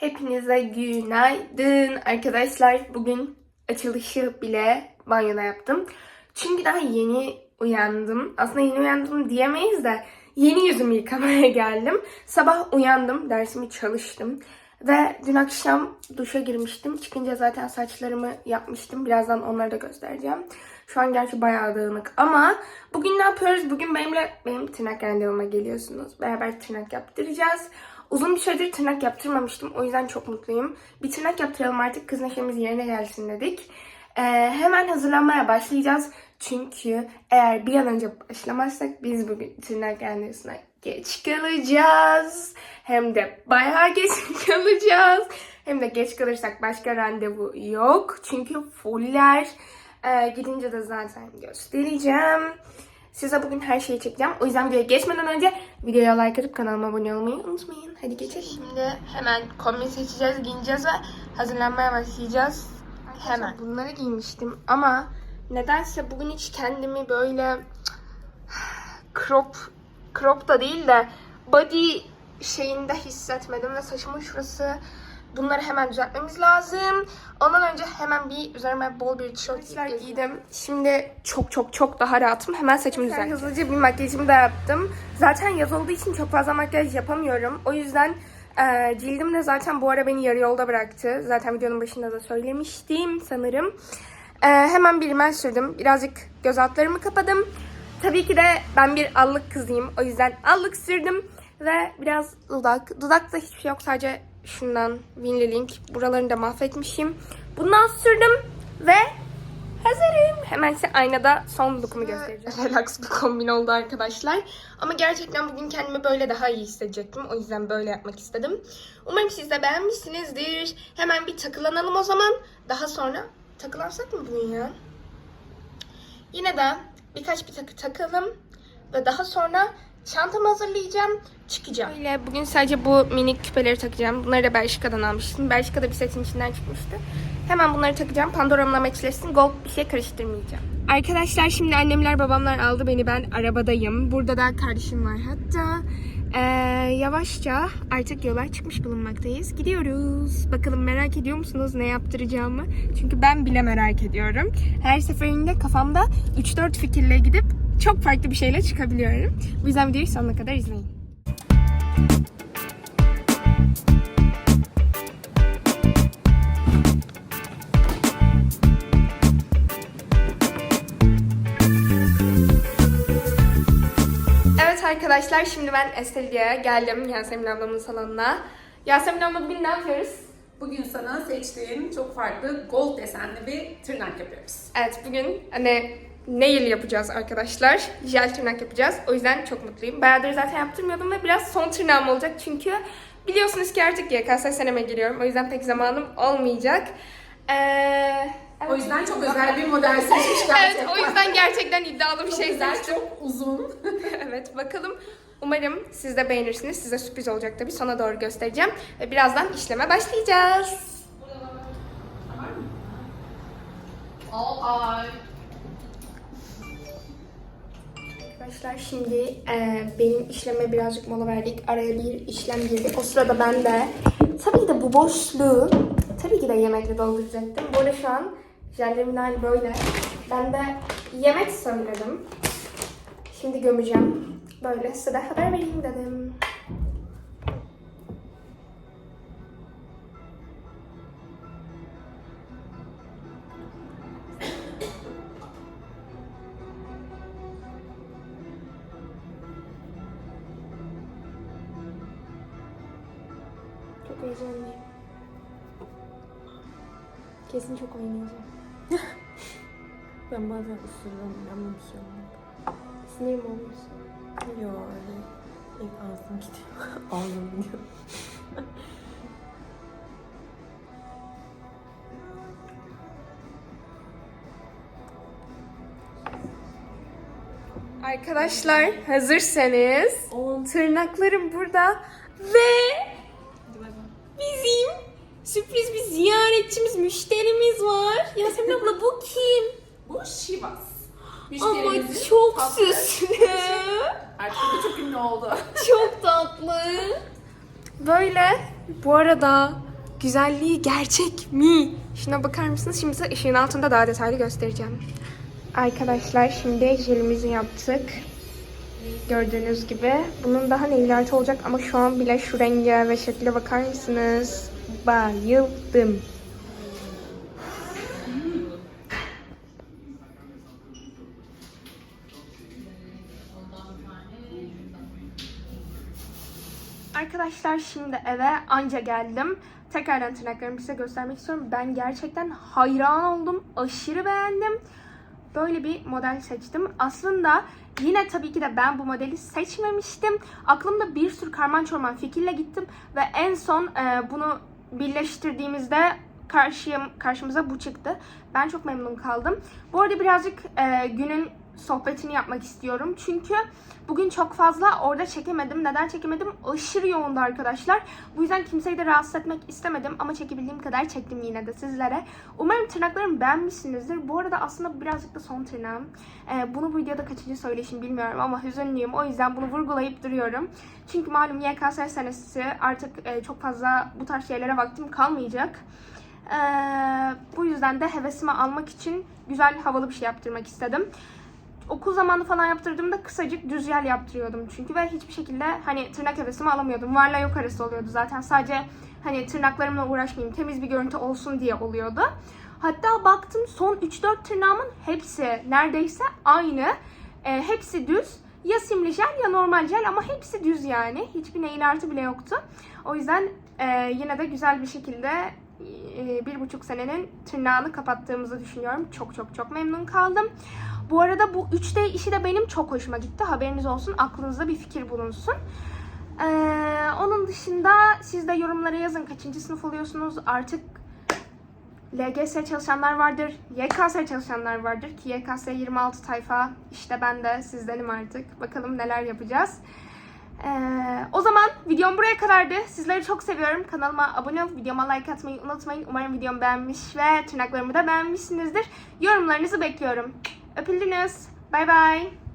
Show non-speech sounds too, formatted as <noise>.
Hepinize günaydın arkadaşlar. Bugün açılışı bile banyoda yaptım. Çünkü daha yeni uyandım. Aslında yeni uyandım diyemeyiz de yeni yüzümü yıkamaya <laughs> geldim. Sabah uyandım, dersimi çalıştım. Ve dün akşam duşa girmiştim. Çıkınca zaten saçlarımı yapmıştım. Birazdan onları da göstereceğim. Şu an gerçi bayağı dağınık ama bugün ne yapıyoruz? Bugün benimle benim tırnak randevuma geliyorsunuz. Beraber tırnak yaptıracağız. Uzun bir süredir tırnak yaptırmamıştım. O yüzden çok mutluyum. Bir tırnak yaptıralım artık. Kız neşemiz yerine gelsin dedik. Ee, hemen hazırlanmaya başlayacağız. Çünkü eğer bir an önce başlamazsak biz bugün tırnak randevusuna geç kalacağız. Hem de bayağı geç <laughs> kalacağız. Hem de geç kalırsak başka randevu yok. Çünkü fuller. Ee, gidince de zaten göstereceğim. Size bugün her şeyi çekeceğim. O yüzden videoya geçmeden önce videoya like atıp kanalıma abone olmayı unutmayın. Hadi geçelim. Şimdi hemen kombin seçeceğiz, giyineceğiz ve hazırlanmaya başlayacağız. Hemen. Bunları giymiştim ama nedense bugün hiç kendimi böyle crop crop da değil de body şeyinde hissetmedim ve saçımın şurası bunları hemen düzeltmemiz lazım. Ondan önce hemen bir üzerime bol bir tişört giydim. Şimdi çok çok çok daha rahatım. Hemen saçımı düzelttim. Hızlıca bir makyajımı da yaptım. Zaten yaz olduğu için çok fazla makyaj yapamıyorum. O yüzden e, cildim de zaten bu ara beni yarı yolda bıraktı. Zaten videonun başında da söylemiştim sanırım. E, hemen bir rimel sürdüm. Birazcık göz altlarımı kapadım. Tabii ki de ben bir allık kızıyım. O yüzden allık sürdüm. Ve biraz dudak. Dudakta hiçbir şey yok. Sadece şundan Winly Link. Buralarını da mahvetmişim. Bundan sürdüm. Ve hazırım. Hemen size aynada son lookumu göstereceğim. Relax bir kombin oldu arkadaşlar. Ama gerçekten bugün kendimi böyle daha iyi hissedecektim. O yüzden böyle yapmak istedim. Umarım siz de beğenmişsinizdir. Hemen bir takılanalım o zaman. Daha sonra takılansak mı bugün ya? Yine de birkaç bir takı takalım ve daha sonra çantamı hazırlayacağım, çıkacağım. Öyle bugün sadece bu minik küpeleri takacağım. Bunları da Belçika'dan almıştım. Belçika'da bir setin içinden çıkmıştı. Hemen bunları takacağım. Pandora'mla matchlesin. Gold bir şey karıştırmayacağım. Arkadaşlar şimdi annemler babamlar aldı beni. Ben arabadayım. Burada da kardeşim var hatta. Ee, yavaşça artık yola çıkmış bulunmaktayız. Gidiyoruz. Bakalım merak ediyor musunuz ne yaptıracağımı? Çünkü ben bile merak ediyorum. Her seferinde kafamda 3-4 fikirle gidip çok farklı bir şeyle çıkabiliyorum. Bu yüzden videoyu sonuna kadar izleyin. Evet arkadaşlar şimdi ben Estelia'ya geldim Yasemin ablamın salonuna. Yasemin abla bugün ne yapıyoruz? Bugün sana seçtiğim çok farklı gold desenli bir tırnak yapıyoruz. Evet bugün hani nail yapacağız arkadaşlar. Jel tırnak yapacağız. O yüzden çok mutluyum. Bayağıdır zaten yaptırmıyordum ve biraz son tırnağım olacak çünkü biliyorsunuz ki artık YKS seneme giriyorum. O yüzden pek zamanım olmayacak. Ee, evet. O yüzden çok özel bir model seçmiş gerçekten. <laughs> Evet o yüzden gerçekten iddialı bir çok şey güzel, seçtim. çok uzun. <laughs> evet bakalım. Umarım siz de beğenirsiniz. Size sürpriz olacak tabii. Sona doğru göstereceğim. Ve birazdan işleme başlayacağız. Arkadaşlar şimdi e, benim işleme birazcık mola verdik. Araya bir işlem girdi. O sırada ben de tabii ki de bu boşluğu tabii ki de yemekle dolduracaktım. Bu arada şu an jellerim aynı böyle. Ben de yemek söyledim. Şimdi gömeceğim. Böyle size haber vereyim dedim. Heyecanlıyım. Kesin çok oynayacağım. <laughs> Ben bazen ısırıyorum ama bir. Sinirim olmuş. Yok öyle. İlk ağzım gidiyor. <laughs> Ağzım gidiyor. Arkadaşlar hazırsanız tırnaklarım burada ve sürpriz bir ziyaretçimiz, müşterimiz var. Yasemin <laughs> abla bu kim? Bu Shivas. Ama Müşterimizin çok tatlı- süslü. Artık bu çok ünlü oldu. <laughs> çok tatlı. Böyle bu arada güzelliği gerçek mi? Şuna bakar mısınız? Şimdi size ışığın altında daha detaylı göstereceğim. Arkadaşlar şimdi jelimizi yaptık. Gördüğünüz gibi. Bunun daha nail art olacak ama şu an bile şu renge ve şekle bakar mısınız? Bayıldım. Arkadaşlar şimdi eve anca geldim. Tekrardan tırnaklarımı size göstermek istiyorum. Ben gerçekten hayran oldum. Aşırı beğendim. Böyle bir model seçtim. Aslında yine tabii ki de ben bu modeli seçmemiştim. Aklımda bir sürü karman çorman fikirle gittim. Ve en son e, bunu birleştirdiğimizde karşıyım, karşımıza bu çıktı. Ben çok memnun kaldım. Bu arada birazcık e, günün sohbetini yapmak istiyorum. Çünkü bugün çok fazla orada çekemedim. Neden çekemedim? Aşırı yoğundu arkadaşlar. Bu yüzden kimseyi de rahatsız etmek istemedim. Ama çekebildiğim kadar çektim yine de sizlere. Umarım tırnaklarımı beğenmişsinizdir. Bu arada aslında birazcık da son tırnağım. Ee, bunu bu videoda kaçıncı söyleşim bilmiyorum ama hüzünlüyüm. O yüzden bunu vurgulayıp duruyorum. Çünkü malum YKS senesi artık e, çok fazla bu tarz şeylere vaktim kalmayacak. Ee, bu yüzden de hevesimi almak için güzel havalı bir şey yaptırmak istedim okul zamanı falan yaptırdığımda kısacık düz yel yaptırıyordum çünkü ve hiçbir şekilde hani tırnak hevesimi alamıyordum. Varla yok arası oluyordu zaten sadece hani tırnaklarımla uğraşmayayım temiz bir görüntü olsun diye oluyordu. Hatta baktım son 3-4 tırnağımın hepsi neredeyse aynı. E, hepsi düz. Ya simli jel ya normal jel ama hepsi düz yani. Hiçbir nail artı bile yoktu. O yüzden e, yine de güzel bir şekilde e, bir buçuk senenin tırnağını kapattığımızı düşünüyorum. Çok çok çok memnun kaldım. Bu arada bu 3D işi de benim çok hoşuma gitti. Haberiniz olsun. Aklınızda bir fikir bulunsun. Ee, onun dışında siz de yorumlara yazın. Kaçıncı sınıf oluyorsunuz? Artık LGS çalışanlar vardır. YKS çalışanlar vardır. Ki YKS 26 tayfa. İşte ben de sizdenim artık. Bakalım neler yapacağız. Ee, o zaman videom buraya kadardı. Sizleri çok seviyorum. Kanalıma abone olup videoma like atmayı unutmayın. Umarım videomu beğenmiş ve tırnaklarımı da beğenmişsinizdir. Yorumlarınızı bekliyorum. Öpüldünüz. Bay bay.